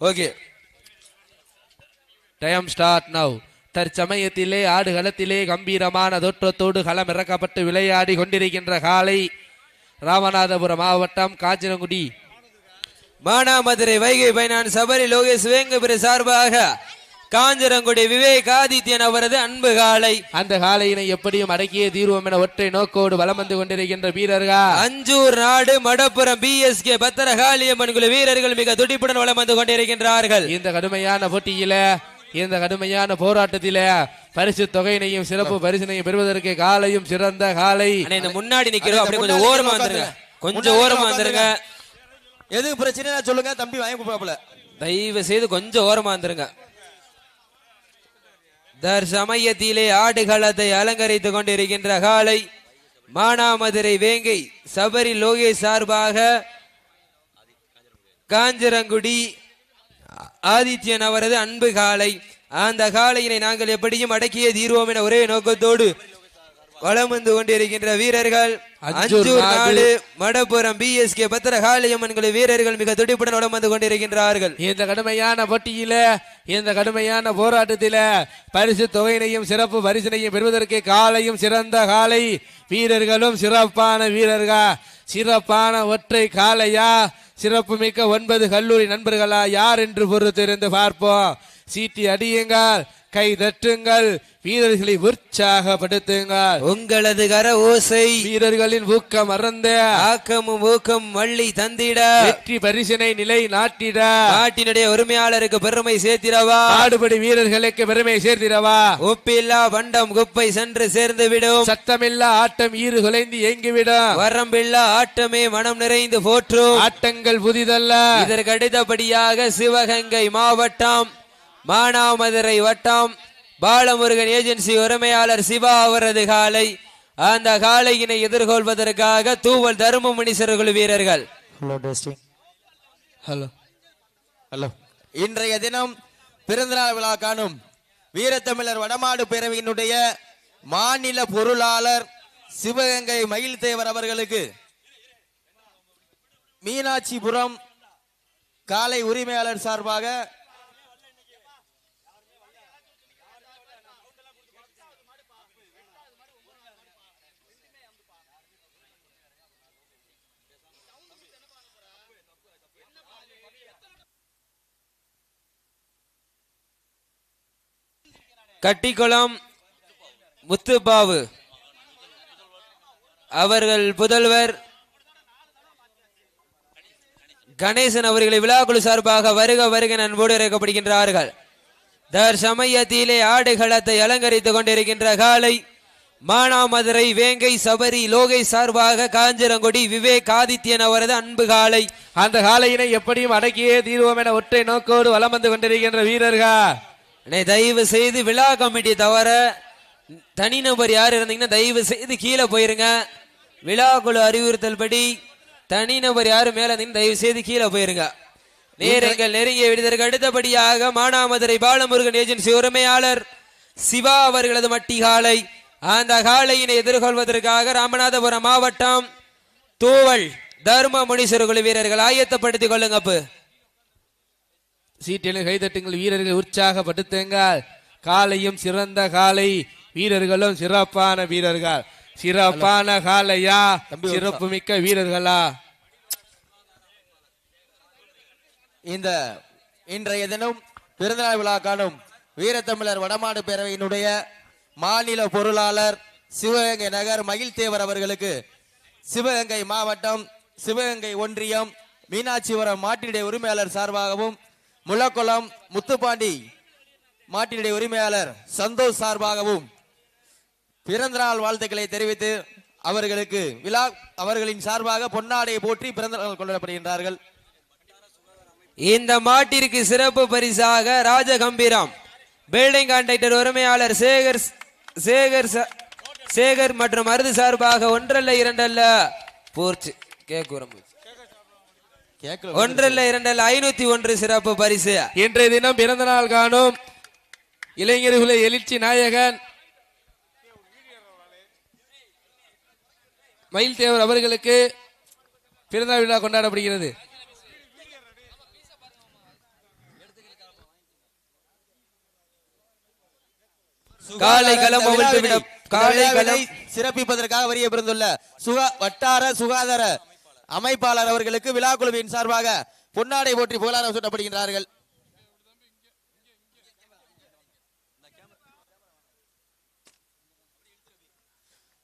Okay. Time start now தற்சமயத்திலே ஆடுகளத்திலே கம்பீரமான தோற்றத்தோடு களம் இறக்கப்பட்டு விளையாடி கொண்டிருக்கின்ற காலை ராமநாதபுரம் மாவட்டம் காஞ்சிரங்குடி. மானாமதுரை வைகை பைனான் சபரி லோகேஷ் வேங்கபுரி சார்பாக காஞ்சரங்குடி விவேக் ஆதித்யன் அவரது அன்பு காலை. அந்த காலையினை எப்படியும் அடக்கிய தீர்வோம் என ஒற்றை நோக்கோடு வலம் வந்து கொண்டிருக்கின்ற வீரர்கள்? அஞ்சூர் நாடு மடப்புறம் பிஎஸ்கே பத்திர காளியம்மன் குழு வீரர்கள் மிக துடிப்புடன் வலம் வந்து கொண்டிருக்கின்றார்கள். இந்த கடுமையான போட்டியில இந்த கடுமையான போராட்டத்தில பரிசு தொகையினையும் சிறப்பு பரிசினையும் பெறுவதற்கு காலையும் சிறந்த காலை. முன்னாடி நிக்கிறோம். அப்படியே கொஞ்சம் ஓரமா வந்துருங்க. கொஞ்சம் ஓரமா வந்துருங்க. எதுக்கு பிரச்சனை சொல்லுங்க தம்பி வாங்கி கொடுப்பாப்புல தயவு செய்து கொஞ்சம் ஓரமா வந்துருங்க. தற்சமயத்திலே ஆடுகளத்தை அலங்கரித்துக் கொண்டிருக்கின்ற காலை மானாமதுரை வேங்கை சபரி லோகேஷ் சார்பாக காஞ்சரங்குடி ஆதித்யன் அவரது அன்பு காலை. அந்த காலையினை நாங்கள் எப்படியும் அடக்கிய தீர்வோம் என ஒரே நோக்கத்தோடு வலம் வந்து கொண்டிருக்கின்ற வீரர்கள். அஞ்சூர் நாடு. மடப்புறம் பிஎஸ்கே பத்திர காளியம்மன் குழு வீரர்கள் மிக துடிப்புடன் வலம் வந்து கொண்டிருக்கின்றார்கள். இந்த கடுமையான போட்டியில இந்த கடுமையான போராட்டத்தில பரிசு தொகையினையும் சிறப்பு பரிசினையும் பெறுவதற்கு காலையும் சிறந்த காலை. வீரர்களும் சிறப்பான வீரர்கள் சிறப்பான ஒற்றை காளையா? சிறப்பு மிக்க ஒன்பது கல்லூரி நண்பர்களா? யார் என்று பொறுத்திருந்து பார்ப்போம். சீட்டி அடியுங்கள். கை தட்டுங்கள். வீரர்களை உற்சாகப்படுத்துங்கள் உங்களது கர ஓசை வீரர்களின் ஊக்கம் மறந்த ஆக்கமும் ஊக்கம் மள்ளி தந்திட. வெற்றி பரிசினை நிலை நாட்டிட. நாட்டினுடைய உரிமையாளருக்கு பெருமை சேர்த்திடவா. ஆடுபடி வீரர்களுக்கு பெருமை சேர்த்திடவா. ஒப்பில்லா வண்டம் குப்பை சென்று சேர்ந்து விடும் சத்தமில்லா ஆட்டம் ஈறு குலைந்து எங்கிவிடும் வரம்பில்லா ஆட்டமே மனம் நிறைந்து போற்றும். ஆட்டங்கள் புதிதல்ல. இதற்கு அடுத்தபடியாக சிவகங்கை மாவட்டம் மானாமதுரை வட்டம் பாலமுருகன் ஏஜென்சி உரிமையாளர் சிவா அவரது காலை. அந்த காலையினை எதிர்கொள்வதற்காக தூவல் தரும முனீஸ்வரர் வீரர்கள். ஹலோ டெஸ்டிங் ஹலோ ஹலோ இன்றைய தினம் பிறந்தநாள் விழா காணும் வீரத்தமிழர் வடமாடு பேரவையினுடைய மாநில பொருளாளர் சிவகங்கை மயில் தேவர் அவர்களுக்கு மீனாட்சிபுரம் காலை உரிமையாளர் சார்பாக கட்டிக்குளம் முத்துப்பாவு. அவர்கள் புதல்வர் கணேசன் அவர்களை விழாக்குழு சார்பாக வருக வருக அன்போடு இறக்கப்படுகின்றார்கள் தர் ஆடுகளத்தை அலங்கரித்துக் கொண்டிருக்கின்ற காலை மானாமதுரை வேங்கை சபரி லோகை சார்பாக காஞ்சிரங்குடி விவேக் ஆதித்யன் அவரது அன்பு காலை. அந்த காலையினை எப்படியும் அடக்கியே தீர்வோம் என ஒற்றை நோக்கோடு வலம் வந்து கொண்டிருக்கின்ற வீரர்கள். தயவு செய்து விழா கமிட்டி தவிர தனிநபர் யார் இருந்தீங்கன்னா தயவு செய்து கீழே போயிருங்க. விழா குழு அறிவுறுத்தல் படி தனிநபர் யாரு மேல இருந்தீங்கன்னா தயவு செய்து கீழே போயிருங்க. நேரங்கள் நெருங்கிய விடுதற்கு அடுத்தபடியாக மானாமதுரை பாலமுருகன் ஏஜென்சி உரிமையாளர் சிவா அவர்களது மட்டி காலை அந்த காலையினை எதிர்கொள்வதற்காக ராமநாதபுரம் மாவட்டம் தூவல் தர்ம முனீஸ்வரர் குழு வீரர்கள் ஆயத்தப்படுத்திக் கொள்ளுங்க அப்பு சீட்டிலும் கைதட்டுங்கள் வீரர்கள் உற்சாகப்படுத்துங்கள் காலையும் சிறந்த காலை வீரர்களும் சிறப்பான வீரர்கள். சிறப்பான காலையா? சிறப்பு மிக்க வீரர்களா? இந்த இன்றைய தினம் பிறந்தநாள் விழா காணும் வீரத்தமிழர் வடமாடு பேரவையினுடைய மாநில பொருளாளர் சிவகங்கை நகர் மகிழ்தேவர் அவர்களுக்கு சிவகங்கை மாவட்டம் சிவகங்கை ஒன்றியம் மீனாட்சிபுரம் மாட்டினுடைய உரிமையாளர் சார்பாகவும் முல்லக்குளம் முத்துப்பாண்டி மாட்டினுடைய உரிமையாளர் சந்தோஷ் சார்பாகவும் பிறந்தநாள் வாழ்த்துக்களை தெரிவித்து அவர்களுக்கு விழா அவர்களின் சார்பாக பொன்னாடையை போற்றி பிறந்தநாள் கொண்டாடப்படுகின்றார்கள். இந்த மாட்டிற்கு சிறப்பு பரிசாக ராஜகம்பீரம் பில்டிங் கான்ட்ராக்டர் உரிமையாளர் சேகர் சேகர் ச- சேகர் மற்றும் அருது சார்பாக ஒன்றல்ல இரண்டல்ல போர்ச்சு கேக்குறம்பு. கேட்கல ஒன்றல்ல இரண்டல்ல ஐநூத்தி ஒன்று சிறப்பு பரிசு. இன்றைய தினம் பிறந்த நாள் காணும் இளைஞர்களை எழுச்சி நாயகன் மயில் தேவர் அவர்களுக்கு பிறந்த விழா கொண்டாடப்படுகிறது. காலை களம் அவிழ்த்து விடும் காலை களம் சிறப்பிப்பதற்காக வரிய பிறந்துள்ள சுக வட்டார சுகாதார அமைப்பாளர் அவர்களுக்கு விழா குழுவின் சார்பாக பொன்னாடை போற்றி புகழாரம் சூட்டப்படுகின்றார்கள்.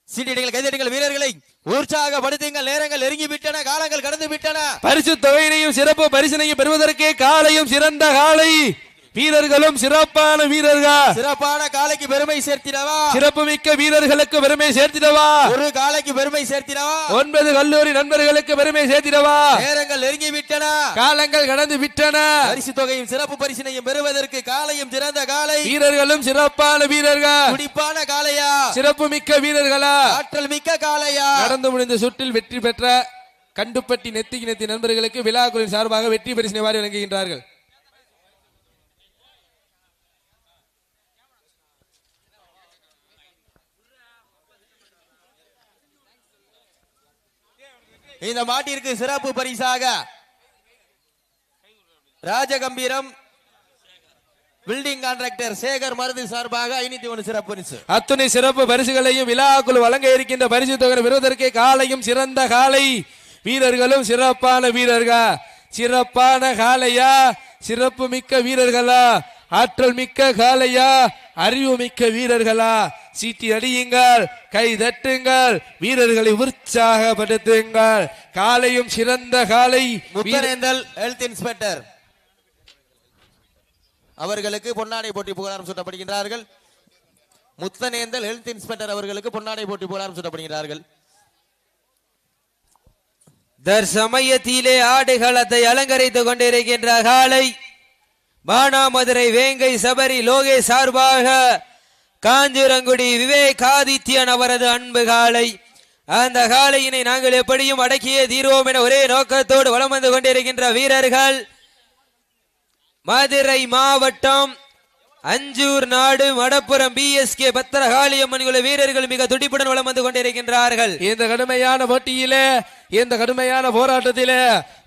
சீட்டிடுங்கள் கைதடிகள் வீரர்களை. உற்சாகப்படுத்துங்கள் நேரங்கள் நெருங்கி விட்டன காலங்கள் கடந்து விட்டன பரிசு தொகையினையும் சிறப்பு பரிசினையும் பெறுவதற்கே காலையும் சிறந்த காலை. வீரர்களும் சிறப்பான வீரர்கள். சிறப்பான காலைக்கு பெருமை சேர்த்திடவா? சிறப்பு மிக்க வீரர்களுக்கு பெருமை சேர்த்திடவா? ஒரு காலைக்கு பெருமை சேர்த்திடவா? ஒன்பது கல்லூரி நண்பர்களுக்கு பெருமை சேர்த்திடவா? நேரங்கள் நெருங்கி விட்டன. காலங்கள் கடந்து விட்டன. பரிசு தொகையும் சிறப்பு பரிசினையும் பெறுவதற்கு காலையும் சிறந்த காலை வீரர்களும் சிறப்பான வீரர்கள். துடிப்பான காளையா? சிறப்பு மிக்க வீரர்களா? ஆற்றல் மிக்க காளையா? நடந்து முடிந்த சுற்றில் வெற்றி பெற்ற கண்டுப்பட்டி நெத்திக்கு நெத்தி நண்பர்களுக்கு விழாக்குழுவின் சார்பாக வெற்றி பரிசினை வாரி வழங்குகின்றார்கள். இந்த மாட்டிற்கு சிறப்பு பரிசாக ராஜகம்பீரம் பில்டிங் கான்ட்ராக்டர் சேகர் மருது சார்பாக ஐநூத்தி ஒன்று சிறப்பு பரிசு. அத்துணை சிறப்பு பரிசுகளையும் விழாக்குழு வழங்க இருக்கின்ற பரிசு தொகை பெறுவதற்கு காலையும் சிறந்த காலை. வீரர்களும் சிறப்பான வீரர்கள்? சிறப்பான காளையா சிறப்பு மிக்க வீரர்களா? ஆற்றல் மிக்க காளையா அறிவு மிக்க வீரர்களா? சீட்டி அடியுங்கள் கை தட்டுங்கள் வீரர்களை உற்சாகப்படுத்துங்கள். காலையும் சிறந்த காலை முத்தரேந்தல் ஹெல்த் இன்ஸ்பெக்டர் அவர்களுக்கு பொன்னாடை போட்டி புகழாரம் சூட்டப்படுகின்றார்கள். முத்தனேந்தல் ஹெல்த் இன்ஸ்பெக்டர் அவர்களுக்கு பொன்னாடை போட்டி புகழாரம் சூட்டப்படுகிறார்கள் தற்சமயத்திலே ஆடுகளத்தை அலங்கரித்துக் கொண்டிருக்கின்ற காலை மானாமதுரை வேங்கை சபரி லோகே சார்பாக காஞ்சிரங்குடி விவேகாதித்யன் அவரது அன்பு காலை. அந்த காலையினை நாங்கள் எப்படியும் அடக்கியே தீர்வோம் என ஒரே நோக்கத்தோடு வளம் வந்து கொண்டிருக்கின்ற வீரர்கள். மதுரை மாவட்டம் அஞ்சூர் நாடு மடப்புறம் பிஎஸ்கே பத்திரகாளியம்மன் குழு வீரர்கள் மிக துடிப்புடன் வளம் வந்து கொண்டிருக்கின்றார்கள். இந்த கடுமையான போட்டியிலே இந்த கடுமையான போராட்டத்திலே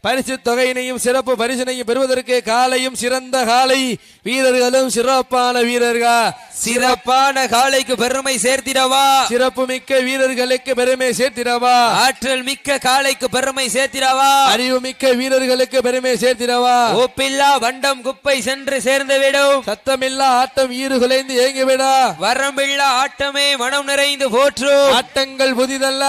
பரிசு தொகையினையும் சிறப்பு பரிசினையும் பெறுவதற்கு காலையும் சிறந்த காலை வீரர்களும் சிறப்பான வீரர்கள்? சிறப்பான காலைக்கு பெருமை சேர்த்திடவா? சிறப்பு மிக்க வீரர்களுக்கு பெருமை சேர்த்திடவா? ஆற்றல் மிக்க காலைக்கு பெருமை சேர்த்திடவா? அறிவு மிக்க வீரர்களுக்கு பெருமை சேர்த்திடவா? ஒப்பில்லா வண்டம் குப்பை சென்று சேர்ந்து விடும் சத்தமில்லா ஆட்டம் ஈறு குலைந்து ஏங்கிவிடா? வரம்பில்லா ஆட்டமே மனம் நிறைந்து போற்றும். ஆட்டங்கள் புதிதல்ல.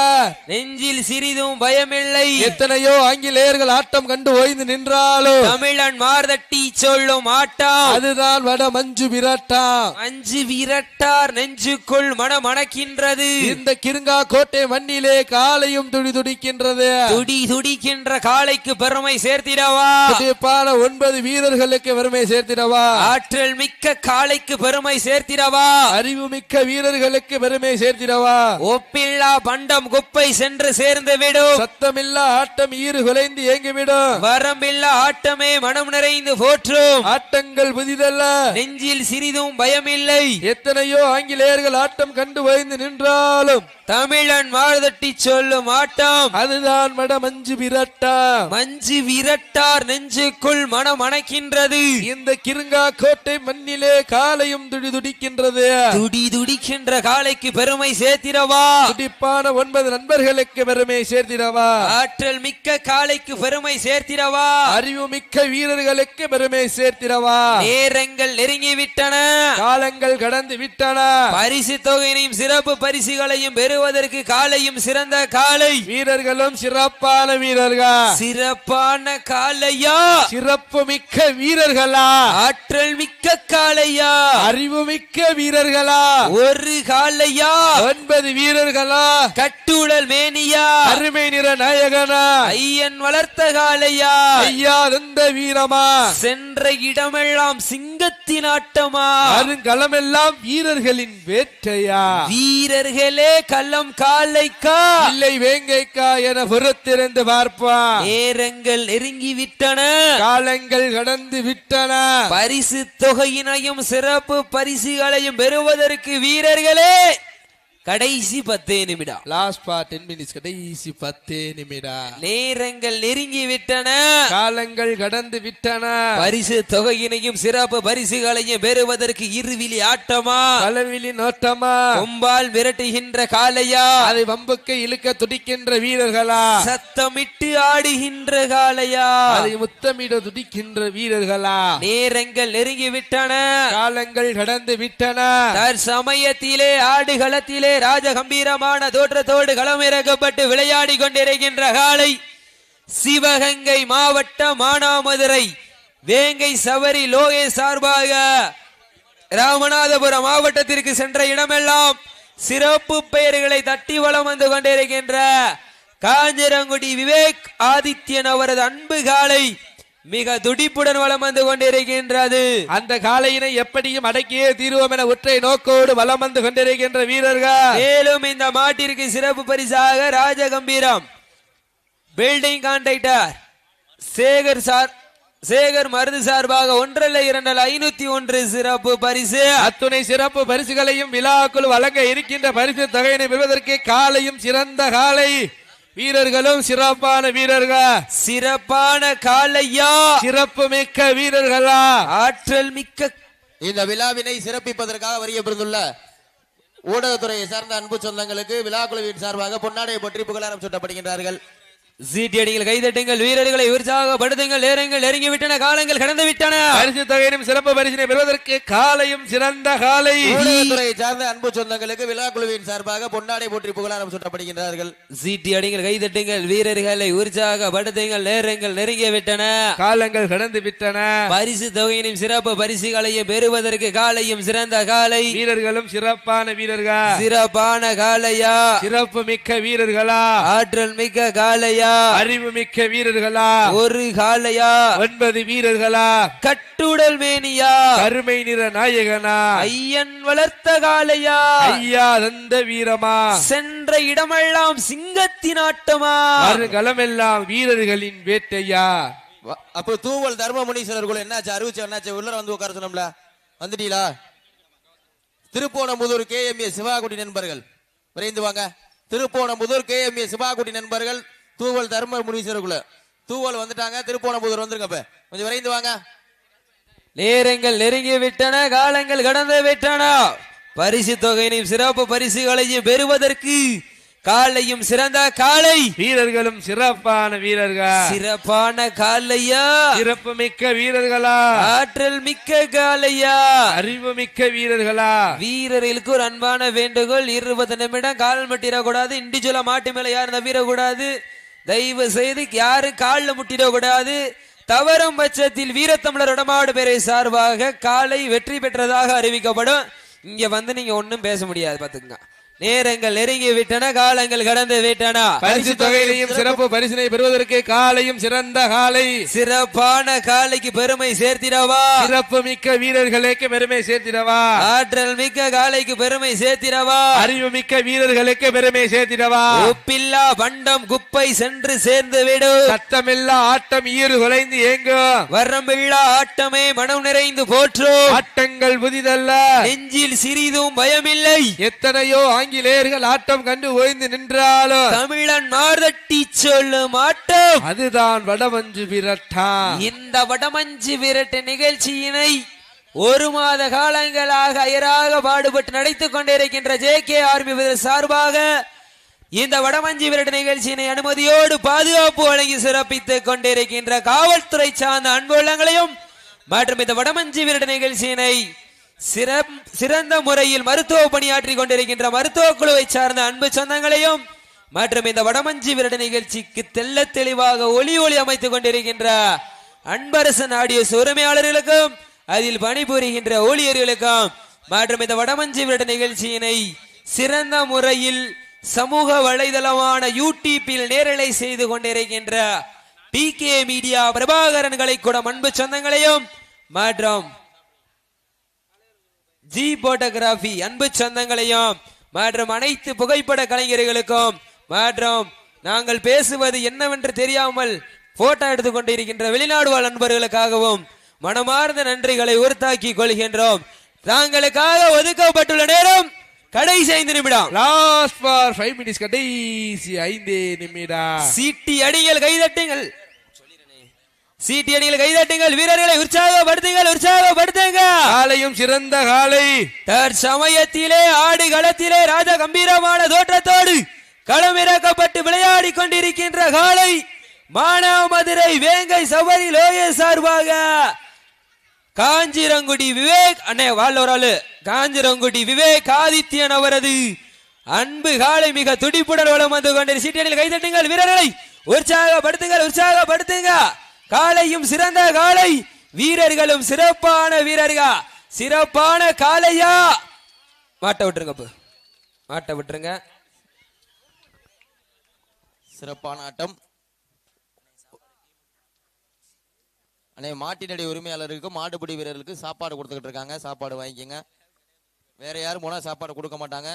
நெஞ்சில் சிறிதும் பயமில்லை. எத்தனையோ ஆங்கிலேயர்கள் ஆட்டம் கண்டு ஓய்ந்து நின்றாலும் தமிழன் மார்தட்டி சொல்லும் ஆட்டம். அதுதான் வட மஞ்சு விரட்டாம் அஞ்சு விரட்டார் நெஞ்சுக்குள் மனம் அணக்கின்றது இந்த கிருங்கா கோட்டை மண்ணிலே காலையும் துடி துடிக்கின்றது. துடி துடிக்கின்ற காலைக்கு பெருமை சேர்த்திடவா? துடிப்பான ஒன்பது வீரர்களுக்கு பெருமை சேர்த்திடவா? ஆற்றல் மிக்க காலைக்கு பெருமை சேர்த்திடவா? அறிவு மிக்க வீரர்களுக்கு பெருமை சேர்த்திடவா? ஒப்பில்லா பண்டம் குப்பை சென்று சேர்ந்து விடும். சத்தமில்லா ஆட்டம் ஈறு குலைந்து ஏங்கிவிடும் வரம்பில்லா ஆட்டமே மனம் நிறைந்து போற்றும். ஆட்டங்கள் புதிதல்ல. நெஞ்சில் சிறிதும் பயமில்லை. எத்தனையோ ஆங்கிலேயர்கள் ஆட்டம் கண்டு ஓய்ந்து நின்றாலும் தமிழன் மாறுதட்டி சொல்லும் ஆட்டம். அதுதான் வட மஞ்சு விரட்டாம் மஞ்சு விரட்டார் நெஞ்சுக்குள் மனம் அணைக்கின்றது. இந்த கிருங்கா கோட்டை மண்ணிலே காலையும் துடி துடிக்கின்றது. துடி துடிக்கின்ற காலைக்கு பெருமை சேர்த்திடவா? துடிப்பான ஒன்பது நண்பர்களுக்கு பெருமை சேர்த்திடவா? ஆற்றல் மிக்க காலைக்கு பெருமை சேர்த்திடவா? அறிவு மிக்க வீரர்களுக்கு பெருமை சேர்த்திடவா? நேரங்கள் நெருங்கி விட்டன. காலங்கள் கடந்து விட்டன. பரிசு தொகையினையும் சிறப்பு பரிசுகளையும் பெறுவதற்கு காலையும் சிறந்த காலை. வீரர்களும் சிறப்பான வீரர்கள்? சிறப்பான காலையா? சிறப்பு மிக்க வீரர்களா? ஆற்றல் மிக்க காலையா? அறிவு மிக்க வீரர்களா? ஒரு காலையா? ஒன்பது வீரர்களா? கட்டுடல் மேனியா? அருமை நிற நாயகனா? ஐயன் வளர்த்த அழகாலையா ஐயா இருந்த வீரமா சென்ற இடமெல்லாம் சிங்கத்தின் ஆட்டமா அருங்கலமெல்லாம் வீரர்களின் வேட்டையா வீரர்களே கள்ளம் காலைக்கா இல்லை வேங்கைக்கா என பொறுத்திருந்து பார்ப்பா நேரங்கள் நெருங்கி விட்டன காலங்கள் கடந்து விட்டன பரிசு தொகையினையும் சிறப்பு பரிசுகளையும் பெறுவதற்கு வீரர்களே கடைசி பத்தே நிமிடம். லாஸ்ட் பார்ட் டென் மினிட்ஸ் கடைசி பத்தே நிமிடம். நேரங்கள் நெருங்கி விட்டன. காலங்கள் கடந்து விட்டன. பரிசு தொகையினையும் சிறப்பு பரிசுகளையும் பெறுவதற்கு இருவிழி ஆட்டமா? களவிலி நோட்டமா? கொம்பால் விரட்டுகின்ற காளையா? அதை வம்புக்கு இழுக்க துடிக்கின்ற வீரர்களா? சத்தமிட்டு ஆடுகின்ற காளையா? அதை முத்தமிட துடிக்கின்ற வீரர்களா? நேரங்கள் நெருங்கி விட்டன. காலங்கள் கடந்து விட்டன. தற்சமயத்திலே ஆடுகளத்திலே ராஜகம்பீரமான தோற்றத்தோடு களமிறக்கப்பட்டு விளையாடி கொண்டிருக்கின்ற காளை சிவகங்கை மாவட்ட மானாமதுரை வேங்கை சவரி லோகே சார்பாக ராமநாதபுரம் மாவட்டத்திற்கு சென்ற இடமெல்லாம் சிறப்பு பெயர்களை தட்டி வலம் வந்து கொண்டிருக்கின்ற காஞ்சிரங்குடி விவேக் ஆதித்யன் அவரது அன்பு காலை மிக துடிப்புடன் வலம் வந்து கொண்டிருக்கின்றது. அந்த காளையினை எப்படியும் அடக்கியே தீருவோம் என ஒற்றை நோக்கோடு வலம் வந்து கொண்டிருக்கின்ற வீரர்கள். மேலும் இந்த மாட்டிற்கு சிறப்பு பரிசாக Rajagambeeram building contractor Sekar sir Sekar Marudhu சார்பாக ஒன்றல்ல இரண்டல் ஐநூத்தி ஒன்று சிறப்பு பரிசு. அத்துணை சிறப்பு பரிசுகளையும் விழாக்குள் வழங்க இருக்கின்ற பரிசு தொகையினை பெறுவதற்கு காலையும் சிறந்த காலை வீரர்களும் சிறப்பான வீரர்கள். சிறப்பான காலையா? சிறப்பு மிக்க வீரர்களா? ஆற்றல் மிக்க இந்த விழாவினை சிறப்பிப்பதற்காக வரிய பிறந்துள்ள ஊடகத்துறையை சார்ந்த அன்பு சொந்தங்களுக்கு விழா குழுவின் சார்பாக பொன்னாடையை பற்றி புகழாரம் சூட்டப்படுகின்றார்கள். சீட்டியடிகள் கைதட்டுங்கள் வீரர்களை உற்சாகப்படுத்துங்கள் நேரங்கள் நெருங்கி விட்டன காலங்கள் கடந்து விட்டன பரிசு தொகையினும் சிறப்பு பரிசினை பெறுவதற்கு காலையும் சிறந்த காலை. ஊடகத்துறையை சார்ந்த அன்பு சொந்தங்களுக்கு விழா குழுவின் சார்பாக பொன்னாடை போற்றி புகழாரம் சூட்டப்படுகின்றார்கள். சீட்டி அடிங்கள் கைதட்டுங்கள் வீரர்களை உற்சாகப்படுத்துங்கள் நேரங்கள் நெருங்கி விட்டன காலங்கள் கடந்து விட்டன பரிசு தொகையினும் சிறப்பு பரிசுகளையும் பெறுவதற்கு காலையும் சிறந்த காலை. வீரர்களும் சிறப்பான வீரர்கள். சிறப்பான காலையா? சிறப்பு மிக்க வீரர்களா? ஆற்றல் மிக்க காலையா? அறிவு மிக்க வீரர்களா? ஒரு காலையா ஒன்பது வீரர்களா? கட்டுடல் மேனியா? கருமை நிற நாயகனா? ஐயன் வளர்த்த காலையா ஐயா தந்த வீரமா? சென்ற இடமெல்லாம் சிங்கத்தின் ஆட்டமா? மறுகளமெல்லாம் வீரர்களின் வேட்டையா? அப்போ தூவல் தர்ம முனீஸ்வரர் கூட என்னாச்சு? அறிவிச்சு என்னாச்சு? உள்ள வந்து உட்கார சொன்னோம்ல. வந்துட்டீங்களா? திருப்போணமுதூர் கே எம் ஏ சிவாகுடி நண்பர்கள். விரைந்து வாங்க. திருப்போணமுதூர் கே எம் ஏ சிவாகுடி நண்பர்கள். தூவல் தர்ம முனீஸ்வரர் தூவல் வந்துட்டாங்க திருப்போணமுதூர் வந்துருங்க இப்ப கொஞ்சம் விரைந்து வாங்க. நேரங்கள் நெருங்கி விட்டன காலங்கள் கடந்து விட்டன. பரிசு தொகையினையும் சிறப்பு பரிசுகளையும் பெறுவதற்கு காலையும் சிறந்த காலை. வீரர்களும் சிறப்பான வீரர்கள். சிறப்பான காலையா? சிறப்பு மிக்க வீரர்களா? ஆற்றல் மிக்க காலையா? அறிவு மிக்க வீரர்களா? வீரர்களுக்கு ஒரு அன்பான வேண்டுகோள் இருபது நிமிடம் கால் மட்டிடக்கூடாது இண்டிஜுவலா மாட்டு மேல யாரும் நம்பிடக்கூடாது தயவு செய்து யாரு காலில் முட்டிடக்கூடாது தவறும் பட்சத்தில் வீரத்தமிழர் உடமாடு பேரை சார்பாக காலை வெற்றி பெற்றதாக அறிவிக்கப்படும். இங்க வந்து நீங்க ஒன்றும் பேச முடியாது பாத்துக்கங்க நேரங்கள் நெருங்கி விட்டன காலங்கள் கடந்து விட்டன. பரிசு தொகையிலையும் சிறப்பு பரிசினை பெறுவதற்கு காலையும் சிறந்த காலை. சிறப்பான காலைக்கு பெருமை சேர்த்திடவா? சிறப்பு மிக்க வீரர்களுக்கு பெருமை சேர்த்திடவா? ஆற்றல் மிக்க காலைக்கு பெருமை சேர்த்திடவா? அறிவு மிக்க வீரர்களுக்கு பெருமை சேர்த்திடவா? உப்பில்லா பண்டம் குப்பை சென்று சேர்ந்து விடு. சத்தமில்லா ஆட்டம் ஈறு குலைந்து ஏங்கும் வரம்பில்லா ஆட்டமே மனம் நிறைந்து போற்றும். ஆட்டங்கள் புதிதல்ல. நெஞ்சில் சிறிதும் பயமில்லை. எத்தனையோ ஆங்கிலேயர்கள் ஆட்டம் கண்டு ஓய்ந்து நின்றாலும் தமிழன் மார்தட்டி சொல்லும் ஆட்டம். அதுதான் வடமஞ்சு விரட்டா. இந்த வடமஞ்சு விரட்டு நிகழ்ச்சியினை ஒரு மாத காலங்களாக அயராக பாடுபட்டு நடித்துக் கொண்டிருக்கின்ற ஜே கே ஆர்மி சார்பாக இந்த வடமஞ்சி விரட்டு நிகழ்ச்சியினை அனுமதியோடு பாதுகாப்பு வழங்கி சிறப்பித்துக் கொண்டிருக்கின்ற காவல்துறை சார்ந்த அன்புள்ளங்களையும் மற்றும் இந்த வடமஞ்சி விரட்டு நிகழ்ச்சியினை சிறந்த முறையில் மருத்துவ பணியாற்றி கொண்டிருக்கின்ற மருத்துவ குழுவை சார்ந்த அன்பு சொந்தங்களையும் மற்றும் இந்த வடமஞ்சி விரட நிகழ்ச்சிக்கு தெள்ள தெளிவாக ஒளி ஒளி அமைத்துக் கொண்டிருக்கின்ற அன்பரசன் ஆடியோஸ் உரிமையாளர்களுக்கும் அதில் பணிபுரிகின்ற ஊழியர்களுக்கும் மற்றும் இந்த வடமஞ்சி விரட நிகழ்ச்சியினை சிறந்த முறையில் சமூக வலைதளமான யூடியூப்பில் நேரலை செய்து கொண்டிருக்கின்ற டி கே மீடியா பிரபாகரன்களை கூட அன்பு சொந்தங்களையும் மற்றும் ஜி போட்டோகிராஃபி அன்பு சொந்தங்களையும் மற்றும் அனைத்து புகைப்பட கலைஞர்களுக்கும் மற்றும் நாங்கள் பேசுவது என்னவென்று தெரியாமல் போட்டோ எடுத்துக் கொண்டிருக்கின்ற வெளிநாடு வாழ் நண்பர்களுக்காகவும் மனமார்ந்த நன்றிகளை உறுத்தாக்கி கொள்கின்றோம். தாங்களுக்காக ஒதுக்கப்பட்டுள்ள நேரம் கடைசி ஐந்து நிமிடம். லாஸ்ட் ஃபார் ஃபைவ் மினிட்ஸ் கடைசி ஐந்து நிமிடம். சீட்டி அடிகள் கைதட்டுங்கள் சீட்டி அடிகள் கைதட்டுங்கள் வீரர்களை உற்சாகப்படுத்துங்கள் உற்சாகப்படுத்துங்க. காலையும் சிறந்த காலை. தற்சமயத்திலே ஆடு களத்திலே ராஜ கம்பீரமான தோற்றத்தோடு களமிறக்கப்பட்டு விளையாடி கொண்டிருக்கின்ற காலை மானாமதுரை வேங்கை சபரி லோய சார்பாக. காஞ்சிரங்குடி விவேக் அண்ணே வாழ் ஒரு ஆளு. காஞ்சிரங்குடி விவேக் ஆதித்யன் அவரது அன்பு காலை மிக துடிப்புடன் வளம் வந்து கொண்டிரு சீட்டியடில் கைதட்டுங்கள் வீரர்களை உற்சாகப்படுத்துங்கள் உற்சாகப்படுத்துங்க. காலையும் சிறந்த காலை வீரர்களும் சிறப்பான வீரர்களா? சிறப்பான காளையா? மாட்ட விட்டுருங்க மாட்டை மாட்ட விட்டுருங்க. சிறப்பான ஆட்டம். அண்ணே மாட்டினுடைய உரிமையாளருக்கு மாட்டுப்பிடி வீரர்களுக்கு சாப்பாடு கொடுத்துக்கிட்டு இருக்காங்க. சாப்பாடு வாங்கிக்கோங்க. வேற யாரும் போனால் சாப்பாடு கொடுக்க மாட்டாங்க.